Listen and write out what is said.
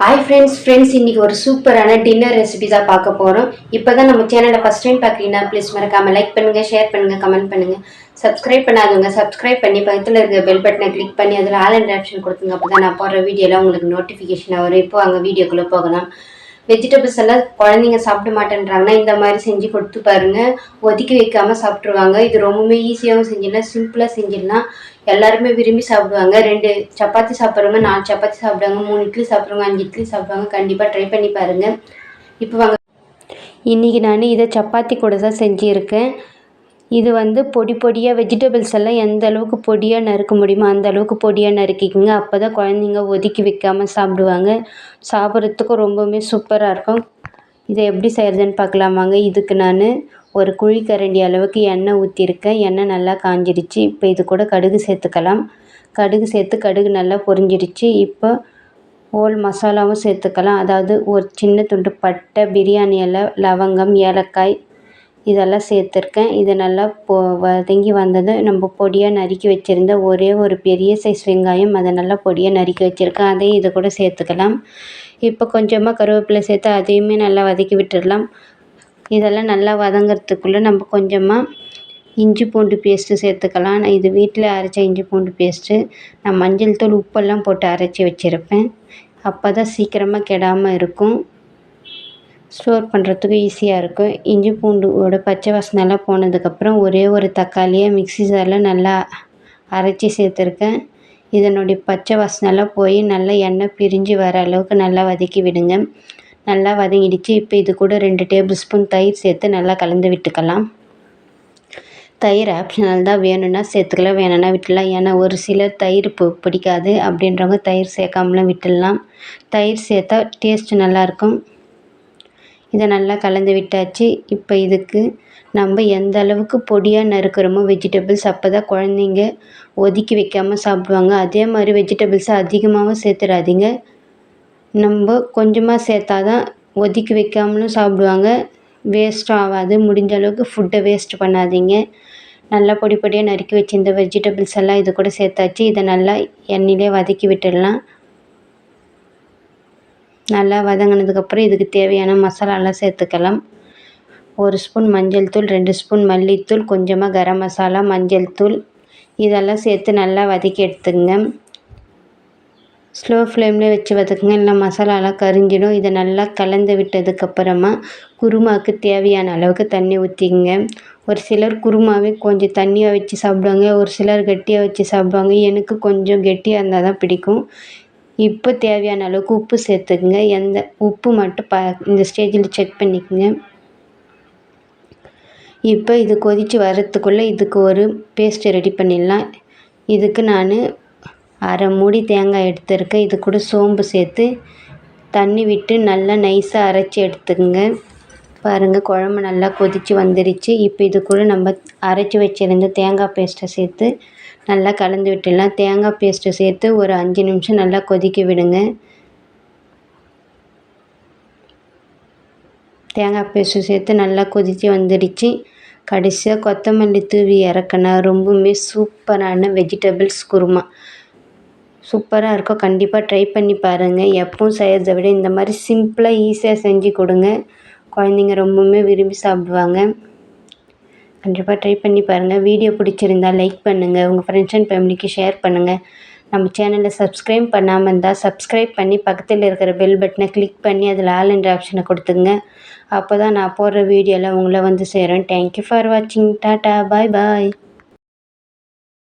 Hi friends friends இன்னைக்கு ஒரு சூப்பரான டின்னர் ரெசிபி தான் பார்க்க போகிறோம் இப்போ தான் நம்ம சேனலை ஃபஸ்ட் டைம் பார்க்குறீங்கன்னா ப்ளீஸ் மறக்காமல் லைக் பண்ணுங்கள் ஷேர் பண்ணுங்கள் கமெண்ட் பண்ணுங்கள் சப்ஸ்கிரைப் பண்ணாதவங்க சப்ஸ்கிரைப் பண்ணி பக்கத்தில் இருக்க பெல் பட்டனை கிளிக் பண்ணி அதில் ஆல் அண்ட் ஆப்ஷன் கொடுத்துங்க. அப்போ தான் நான் போடுற வீடியோலாம் உங்களுக்கு நோட்டிஃபிகேஷன் வரும். இப்போ அங்கே வீடியோக்குள்ளே போகலாம். வெஜிடபிள்ஸ் எல்லாம் குழந்தைங்க சாப்பிட மாட்டேன்றாங்கன்னா இந்த மாதிரி செஞ்சு கொடுத்து பாருங்க. ஒதுக்கி வைக்காம சாப்பிட்ருவாங்க இது ரொம்பவுமே ஈஸியாகவும் செஞ்சிடலாம். சிம்பிளாக செஞ்சிடலாம். எல்லாருமே விரும்பி சாப்பிடுவாங்க. ரெண்டு சப்பாத்தி சாப்பிட்றவங்க நாலு சப்பாத்தி சாப்பிடுவாங்க மூணு இட்லி சாப்பிட்றவங்க அஞ்சு இட்லி சாப்பிடுவாங்க. கண்டிப்பாக ட்ரை பண்ணி பாருங்கள் இப்போ வாங்க. இன்றைக்கி நான் இதை சப்பாத்தி கூட தான் செஞ்சுருக்கேன். இது வந்து பொடி பொடியாக வெஜிடபிள்ஸ் எல்லாம் எந்த அளவுக்கு பொடியாக நறுக்க முடியுமோ அந்த அளவுக்கு பொடியாக நறுக்கிக்கோங்க. அப்போ தான் குழந்தைங்க ஒதுக்கி வைக்காமல் சாப்பிடுவாங்க. சாப்பிட்றதுக்கும் ரொம்பவுமே சூப்பராக இருக்கும். இதை எப்படி செய்கிறதுன்னு பார்க்கலாமாங்க இதுக்கு நான் ஒரு குழிக்கரண்டி அளவுக்கு எண்ணெய் ஊற்றிருக்கேன் எண்ணெய் நல்லா காஞ்சிடுச்சு இப்போ இது கூட கடுகு சேர்த்துக்கலாம். கடுகு சேர்த்து கடுகு நல்லா பொரிஞ்சிடுச்சு இப்போ ஹோல் மசாலாவும் சேர்த்துக்கலாம். அதாவது ஒரு சின்ன துண்டு பட்டை பிரியாணி இலை லவங்கம் ஏலக்காய் இதெல்லாம் சேர்த்துருக்கேன். இது நல்லா பொ வதங்கி வந்ததும் நம்ம பொடியாக நறுக்கி வச்சுருந்த ஒரே ஒரு பெரிய சைஸ் வெங்காயம் அதை நல்லா பொடியாக நறுக்கி வச்சுருக்கேன். அதையும் இது கூட சேர்த்துக்கலாம். இப்போ கொஞ்சமாக கருவேப்பிலை சேர்த்து அதையுமே நல்லா வதக்கி விட்டுடலாம். இதெல்லாம் நல்லா வதங்கிறதுக்குள்ளே நம்ம கொஞ்சமாக இஞ்சி பூண்டு பேஸ்ட்டு சேர்த்துக்கலாம். நான் இது வீட்டில் அரைச்ச இஞ்சி பூண்டு பேஸ்ட்டு நான் மஞ்சள் தூள் உப்பெல்லாம் போட்டு அரைச்சி வச்சுருப்பேன். அப்போ தான் சீக்கிரமாக கெடாமல் இருக்கும். ஸ்டோர் பண்ணுறதுக்கு ஈஸியாக இருக்கும். இஞ்சி பூண்டோட பச்சை வாசனைலாம் போனதுக்கப்புறம் ஒரே ஒரு தக்காளியை மிக்ஸி ஜாரில் நல்லா அரைச்சி சேர்த்துருக்கேன். இதனுடைய பச்சை வாசனைலாம் போய் நல்லா எண்ணெய் பிரிஞ்சு வர அளவுக்கு நல்லா வதக்கி விடுங்க. நல்லா வதங்கிடுச்சு. இப்போ இது கூட ரெண்டு டேபிள் ஸ்பூன் தயிர் சேர்த்து நல்லா கலந்து விட்டுக்கலாம். தயிர் ஆப்ஷனல் தான் வேணும்னா சேர்த்துக்கலாம். வேணும்னா விட்டுடலாம் ஏன்னா ஒரு சிலர் தயிர் பு பிடிக்காது. அப்படின்றவங்க தயிர் சேர்க்காமலாம் விட்டுடலாம். தயிர் சேர்த்தா டேஸ்ட் நல்லாயிருக்கும் இதை நல்லா கலந்து விட்டாச்சு. இப்போ இதுக்கு நம்ம எந்த அளவுக்கு பொடியாக நறுக்கிறோமோ வெஜிடபிள்ஸ் அப்போ தான் குழந்தைங்க ஒதுக்கி வைக்காமல் சாப்பிடுவாங்க. அதே மாதிரி வெஜிடபிள்ஸை அதிகமாகவும் சேர்த்துடாதீங்க நம்ம கொஞ்சமாக சேர்த்தா தான் ஒதுக்கி வைக்காமலும் சாப்பிடுவாங்க. வேஸ்ட்டும் ஆகாது. முடிஞ்ச அளவுக்கு ஃபுட்டை வேஸ்ட் பண்ணாதீங்க. நல்லா பொடி பொடியாக நறுக்கி வச்சிருந்த வெஜிடபிள்ஸ் எல்லாம் இது கூட சேர்த்தாச்சு. இதை நல்லா எண்ணெயிலே வதக்கி விட்டுடலாம். நல்லா வதங்கினதுக்கப்புறம் இதுக்கு தேவையான மசாலாலாம் சேர்த்துக்கலாம். ஒரு ஸ்பூன் மஞ்சள் தூள் ரெண்டு ஸ்பூன் மல்லித்தூள் கொஞ்சமாக கரம் மசாலா மஞ்சள் தூள். இதெல்லாம் சேர்த்து நல்லா வதக்கி எடுத்துங்க ஸ்லோ ஃப்ளேமில் வச்சு வதக்குங்க. இல்லை மசாலாலாம் கரிஞ்சிடும். இதை நல்லா கலந்து விட்டதுக்கப்புறமா குருமாவுக்கு தேவையான அளவுக்கு தண்ணி ஊற்றிங்க ஒரு சிலர் குருமாவே கொஞ்சம் தண்ணியாக வச்சு சாப்பிடுவாங்க. ஒரு சிலர் கெட்டியாக வச்சு சாப்பிடுவாங்க. எனக்கு கொஞ்சம் கெட்டியாக இருந்தால் தான் பிடிக்கும். இப்போ தேவையான அளவுக்கு உப்பு சேர்த்துக்குங்க. எந்த உப்பு மட்டும் ப இந்த ஸ்டேஜில் செக் பண்ணிக்கோங்க. இப்போ இது கொதித்து வரத்துக்குள்ளே இதுக்கு ஒரு பேஸ்ட்டு ரெடி பண்ணிடலாம். இதுக்கு நான் அரை மூடி தேங்காய் எடுத்துருக்கேன். இது கூட சோம்பு சேர்த்து தண்ணி விட்டு நல்லா நைஸாக அரைச்சி எடுத்துக்கோங்க. பாருங்கள் குழம்பு நல்லா கொதித்து வந்துடுச்சு இப்போ இது கூட நம்ம அரைச்சி வச்சுருந்த தேங்காய் பேஸ்ட்டை சேர்த்து நல்லா கலந்து விட்டுடலாம். தேங்காய் பேஸ்ட்டை சேர்த்து ஒரு அஞ்சு நிமிஷம் நல்லா கொதிக்க விடுங்க. தேங்காய் பேஸ்ட்டு சேர்த்து நல்லா கொதித்து வந்துடுச்சு கடைசியாக கொத்தமல்லி தூவி இறக்கினா ரொம்பவுமே சூப்பரான வெஜிடபிள்ஸ் குருமா. சூப்பராக இருக்கும். கண்டிப்பாக ட்ரை பண்ணி பாருங்கள் எப்பவும் செய்கிறத விட இந்த மாதிரி சிம்பிளாக ஈஸியாக செஞ்சு கொடுங்க. குழந்தைங்க ரொம்பவுமே விரும்பி சாப்பிடுவாங்க. கண்டிப்பாக ட்ரை பண்ணி பாருங்கள் வீடியோ பிடிச்சிருந்தா லைக் பண்ணுங்கள் உங்கள் ஃப்ரெண்ட்ஸ் அண்ட் ஃபேமிலிக்கு ஷேர் பண்ணுங்கள் நம்ம சேனலை சப்ஸ்கிரைப் பண்ணாமல் இருந்தால் சப்ஸ்கிரைப் பண்ணி பக்கத்தில் இருக்கிற பெல் பட்டனை கிளிக் பண்ணி அதில் ஆல் என்ற ஆப்ஷனை கொடுத்துங்க அப்போ தான் நான் போடுற வீடியோவில் உங்களை வந்து சேரும். தேங்க்யூ ஃபார் வாட்சிங் டாட்டா பாய் பாய்